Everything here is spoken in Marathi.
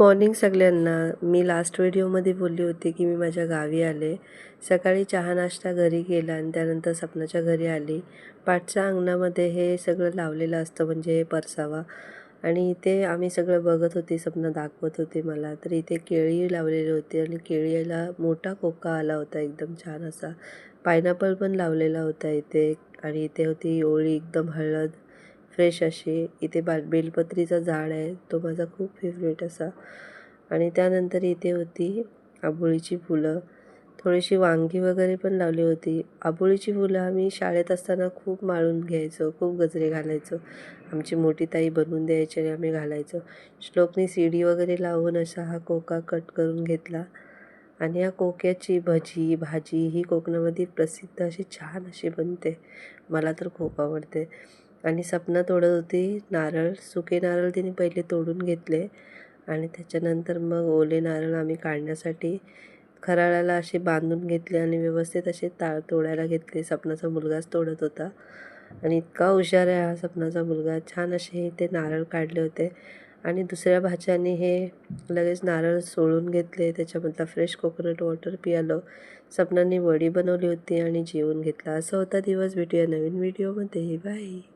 मॉर्निंग सगळ्यांना. मी लास्ट व्हिडिओमध्ये बोलली होती की मी माझ्या गावी आले. सकाळी चहा नाश्ता घरी केला आणि त्यानंतर सपनाच्या घरी आली. पाठच्या अंगणामध्ये हे सगळं लावलेलं असतं म्हणजे हे परसावा. आणि इथे आम्ही सगळं बघत होती सपना दाखवत होती मला. तर इथे केळी लावलेली होती आणि केळीला मोठा कोका आला होता एकदम छान असा. पायनॅपल पण लावलेला होता इथे. आणि इथे होती ओळी एकदम हळद. फ्रेश अशी. इथे बा बेलपत्रीचं झाड आहे. तो माझा खूप फेवरेट असा. आणि त्यानंतर इथे होती आबोळीची फुलं. थोडीशी वांगी वगैरे पण लावली होती. आबोळीची फुलं आम्ही शाळेत असताना खूप माळून घ्यायचो खूप गजरे घालायचो. आमची मोठी ताई बनवून द्यायची आणि आम्ही घालायचो. श्लोकनी सीडी वगैरे लावून असा हा कोका कट करून घेतला. आणि या कोक्याची भजी भाजी ही कोकणामध्ये प्रसिद्ध अशी छान अशी बनते. मला तर खूप आवडते. आणि सपना तोडत होती. नारळ सुके नारळ तिने पहिले तोडून घेतले आणि त्याच्यानंतर मग ओले नारळ आम्ही काढण्यासाठी खराळाला असे बांधून घेतले आणि व्यवस्थित असे ताळ तोडायला घेतले. सपनाचा मुलगाच तोडत होता. आणि इतका हुशार आहे हा सपनाचा मुलगा. छान असे ते नारळ काढले होते. आणि दुसऱ्या भाच्याने हे लगेच नारळ सोडून घेतले. त्याच्यामधला फ्रेश कोकोनट वॉटर पियालो. सपनांनी वडी बनवली होती आणि जेवून घेतला. असा होता दिवस. भेटूया नवीन व्हिडिओमध्ये बाय